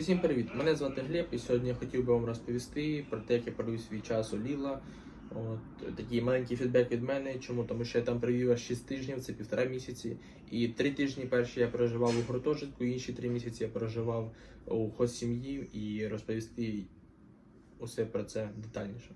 Усім привіт! Мене звати Глеб, і сьогодні я хотів би вам розповісти про те, як я провів свій час у Ліла. От такий маленький фідбек від мене. Чому? Тому що я там провів аж 6 тижнів, це півтора місяці. І три тижні перші я проживав у гуртожитку, інші три місяці я проживав у хост сім'ї і розповісти усе про це детальніше.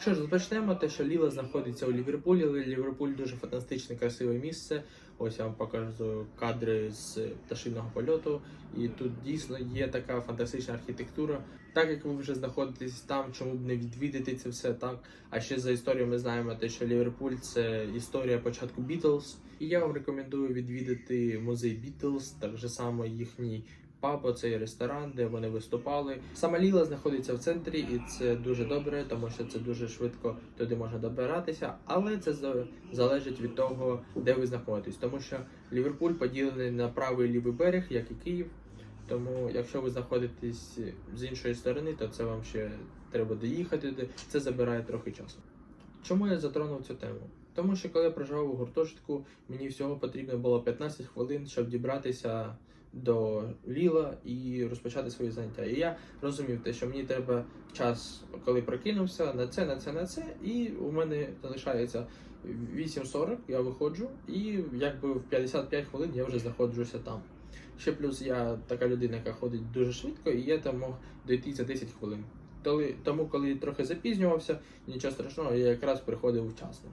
Що ж, розпочнемо те, що Ліла знаходиться у Ліверпулі. Ліверпуль дуже фантастичне, красиве місце. Ось я вам покажу кадри з пташиного польоту. І тут дійсно є така фантастична архітектура. Так як ви вже знаходитесь там, чому б не відвідати це все так. А ще за історію ми знаємо те, що Ліверпуль це історія початку Бітлз. І я вам рекомендую відвідати музей Бітлз, так же само їхній паб, оцей ресторан, де вони виступали. Сама Ліла знаходиться в центрі, і це дуже добре, тому що це дуже швидко туди можна добиратися. Але це залежить від того, де ви знаходитесь, тому що Ліверпуль поділений на правий лівий берег, як і Київ. Тому, якщо ви знаходитесь з іншої сторони, то це вам ще треба доїхати. Це забирає трохи часу. Чому я затронув цю тему? Тому що коли я проживав у гуртожитку, мені всього потрібно було 15 хвилин, щоб дібратися до Ліла і розпочати свої заняття. І я розумів те, що мені треба час, коли прокинувся, на це, на це, на це, і у мене залишається 8.40, я виходжу, і якби в 55 хвилин я вже знаходжуся там. Ще плюс я така людина, яка ходить дуже швидко, і я там мог дойти за 10 хвилин. Тому, коли трохи запізнювався, нічого страшного, я якраз приходив вчасно.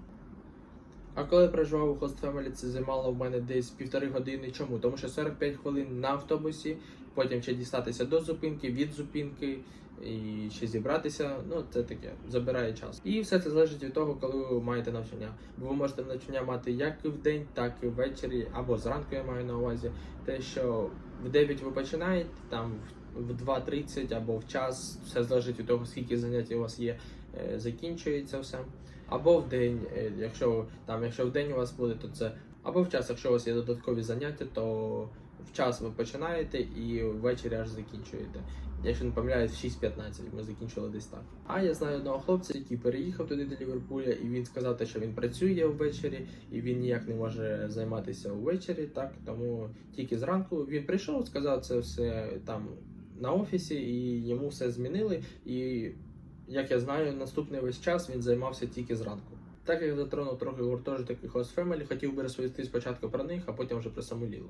А коли проживав у Host це займало в мене десь півтори години. Чому? Тому що 45 хвилин на автобусі, потім ще дістатися до зупинки, від зупинки і ще зібратися. Ну, це таке, забирає час. І все це залежить від того, коли ви маєте навчання. Бо ви можете навчання мати як в день, так і ввечері, або зранку я маю на увазі. Те, що в 9 ви починаєте, там в 2.30 або в час, все залежить від того, скільки занять у вас є, закінчується все. Або в день, е, якщо там, якщо в день у вас буде, то це або в час, якщо у вас є додаткові заняття, то в час ви починаєте і ввечері аж закінчуєте. Якщо не помиляюсь, в 6.15 ми закінчили десь так. А я знаю одного хлопця, який переїхав туди до Ліверпуля, і він сказав, що він працює ввечері, і він ніяк не може займатися ввечері. Так тому тільки зранку він прийшов, сказав це все там на офісі, і йому все змінили. І як я знаю, наступний весь час він займався тільки зранку. Так як затронув трохи гуртожиток і Host Family, хотів би розповісти спочатку про них, а потім вже про саму Лілу.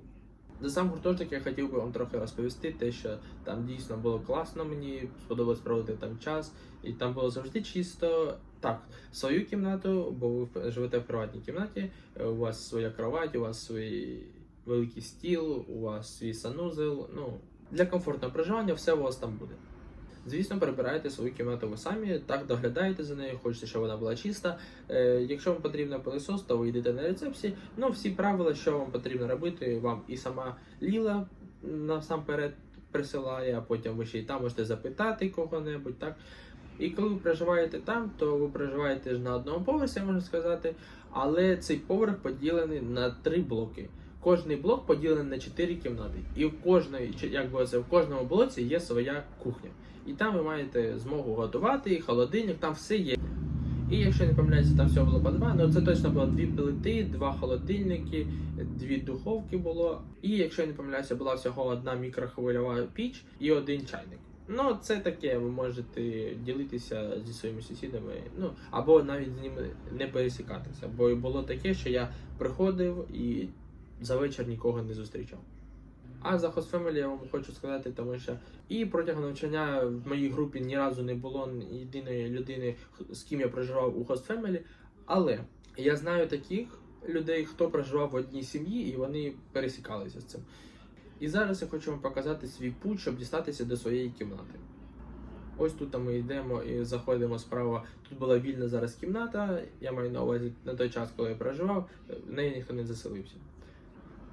За сам гуртожиток я хотів би вам трохи розповісти, те, що там дійсно було класно, мені сподобалось проводити там час, і там було завжди чисто. Так, свою кімнату, бо ви живете в приватній кімнаті, у вас своя кровать, у вас свій великий стіл, у вас свій санузел. Ну, для комфортного проживання все у вас там буде. Звісно, прибираєте свою кімнату ви самі, так доглядаєте за нею, хочете, щоб вона була чиста. Е, якщо вам потрібен пилосос, то ви йдете на рецепції. Ну, всі правила, що вам потрібно робити, вам і сама Ліла насамперед присилає, а потім ви ще й там можете запитати кого-небудь, так? І коли ви проживаєте там, то ви проживаєте ж на одному поверсі, можна сказати, але цей поверх поділений на три блоки. Кожний блок поділений на чотири кімнати, і в кожної, чи як би це в кожному блоці є своя кухня. І там ви маєте змогу готувати, і холодильник, там все є. І якщо не помиляюся, там всього було по два. Ну це точно було дві плити, два холодильники, дві духовки було. І якщо не помиляюся, була всього одна мікрохвильова піч і один чайник. Ну, це таке, ви можете ділитися зі своїми сусідами, ну або навіть з ними не пересікатися. Бо було таке, що я приходив і за вечір нікого не зустрічав. А за Host Family я вам хочу сказати, тому що і протягом навчання в моїй групі ні разу не було єдиної людини, з ким я проживав у Host Family, але я знаю таких людей, хто проживав в одній сім'ї, і вони пересікалися з цим. І зараз я хочу вам показати свій путь, щоб дістатися до своєї кімнати. Ось тут ми йдемо і заходимо справа. Тут була вільна зараз кімната. Я маю на увазі на той час, коли я проживав, в неї ніхто не заселився.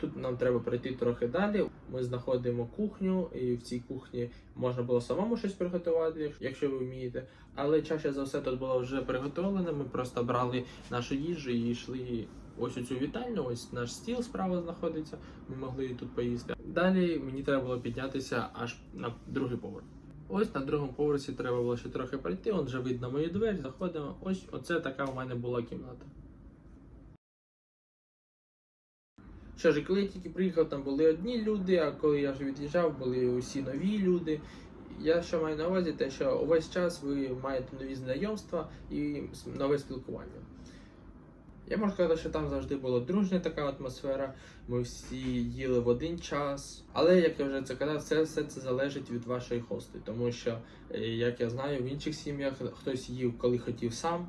Тут нам треба пройти трохи далі. Ми знаходимо кухню, і в цій кухні можна було самому щось приготувати, якщо ви вмієте. Але чаще за все тут було вже приготовлено. Ми просто брали нашу їжу і йшли ось у цю вітальню. Ось наш стіл справа знаходиться. Ми могли тут поїсти. Далі мені треба було піднятися аж на другий поверх. Ось на другому поверсі треба було ще трохи пройти. Он вже видно мою двері. Заходимо. Ось оце така у мене була кімната. Що ж, коли я тільки приїхав, там були одні люди, а коли я вже від'їжджав, були усі нові люди. Я що маю на увазі, те, що увесь час ви маєте нові знайомства і нове спілкування. Я можу сказати, що там завжди була дружня така атмосфера. Ми всі їли в один час. Але як я вже це казав, це все це залежить від вашої хости. Тому що, е, як я знаю, в інших сім'ях хтось їв, коли хотів сам,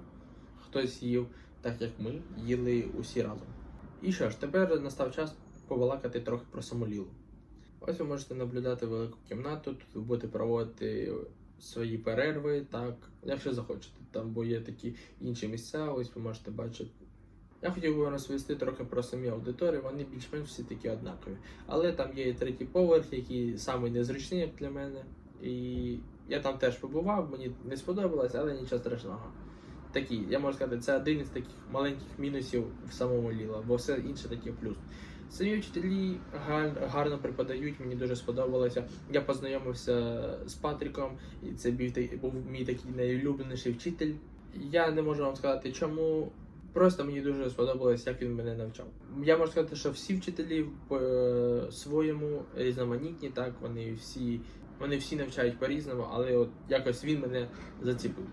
хтось їв так, як ми, їли усі разом. І що ж, тепер настав час побалакати трохи про саму Лілу. Ось ви можете наблюдати велику кімнату, тут ви будете проводити свої перерви, так, якщо захочете. Там бо є такі інші місця, ось ви можете бачити. Я хотів би розповісти трохи про самі аудиторії, вони більш-менш всі такі однакові. Але там є і третій поверх, який самий незручний, як для мене. І я там теж побував, мені не сподобалось, але нічого страшного. Такі, я можу сказати, це один із таких маленьких мінусів в самому Ліла, бо все інше таке плюс. Самі вчителі гар- гарно преподають, мені дуже сподобалося. Я познайомився з Патріком, і це був, мій такий найулюбленіший вчитель. Я не можу вам сказати, чому. Просто мені дуже сподобалось, як він мене навчав. Я можу сказати, що всі вчителі по-своєму різноманітні, так вони всі, вони всі навчають по-різному, але от якось він мене заціпив.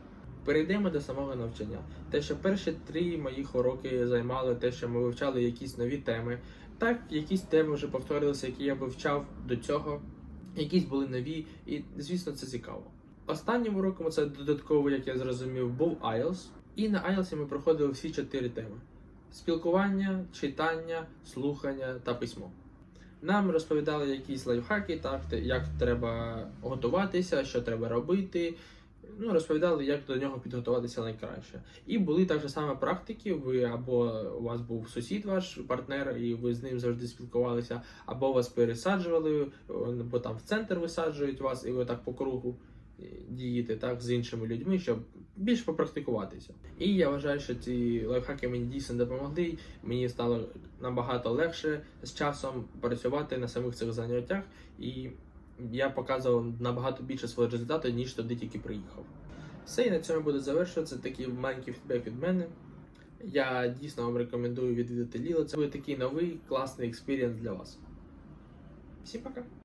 Перейдемо до самого навчання. Те, що перші три моїх уроки займали те, що ми вивчали якісь нові теми. Так, якісь теми вже повторилися, які я вивчав до цього, якісь були нові, і звісно, це цікаво. Останнім уроком це додатково, як я зрозумів, був IELTS. І на IELTS ми проходили всі чотири теми: спілкування, читання, слухання та письмо. Нам розповідали якісь лайфхаки, так, як треба готуватися, що треба робити. Ну, розповідали, як до нього підготуватися найкраще. І були так же саме практики. Ви або у вас був сусід, ваш партнер, і ви з ним завжди спілкувалися, або вас пересаджували, бо там в центр висаджують вас, і ви так по кругу е, дієте так з іншими людьми, щоб більш попрактикуватися. І я вважаю, що ці лайфхаки мені дійсно допомогли. Мені стало набагато легше з часом працювати на самих цих заняттях, і я показував набагато більше свого результату, ніж тоді тільки приїхав. Все, і на цьому буде завершуватися. Такий маленький фідбек від мене. Я дійсно вам рекомендую відвідати Ліло. Це буде такий новий класний експірієнс для вас. Всім пока!